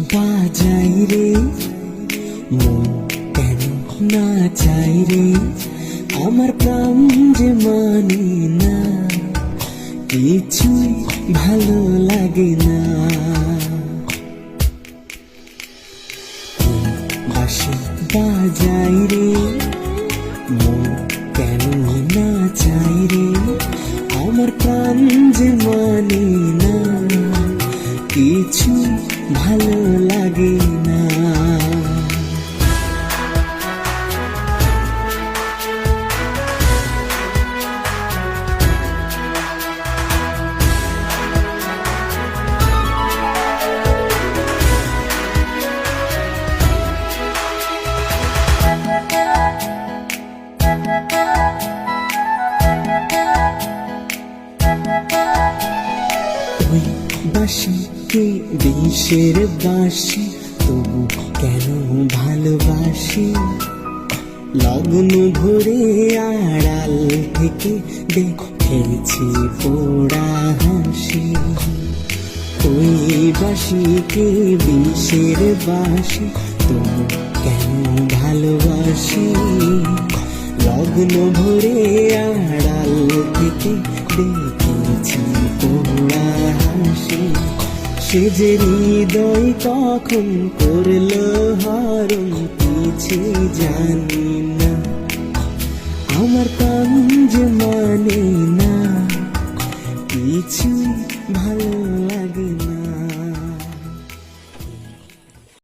বাজাই রে। মন কেন না চাই রে। আমার প্রাণ যে মানে না, কিছুই ভালো লাগে না। বাসি বাজাই রে। মন কেন না চাই রে। আমার প্রাণ যে মানে না কিছু ভালো লাগে না। ওই বাসিকে বিষের বাসি, তবু কেন ভালোবাসি? লগ্ন ভরে আড়াল থেকে দেখেছি পোড়া হাসি। ওই বাসিকে বিষের বাসি, তবু কেন ভালোবাসি? লগ্ন ভরে আড়াল থেকে দেখেছি পোড়া হাসি। সে যে হৃদয় কখন করল হারম কিছু জানি না। আমার কাঞ্জ মানে না, কিছু ভালো লাগে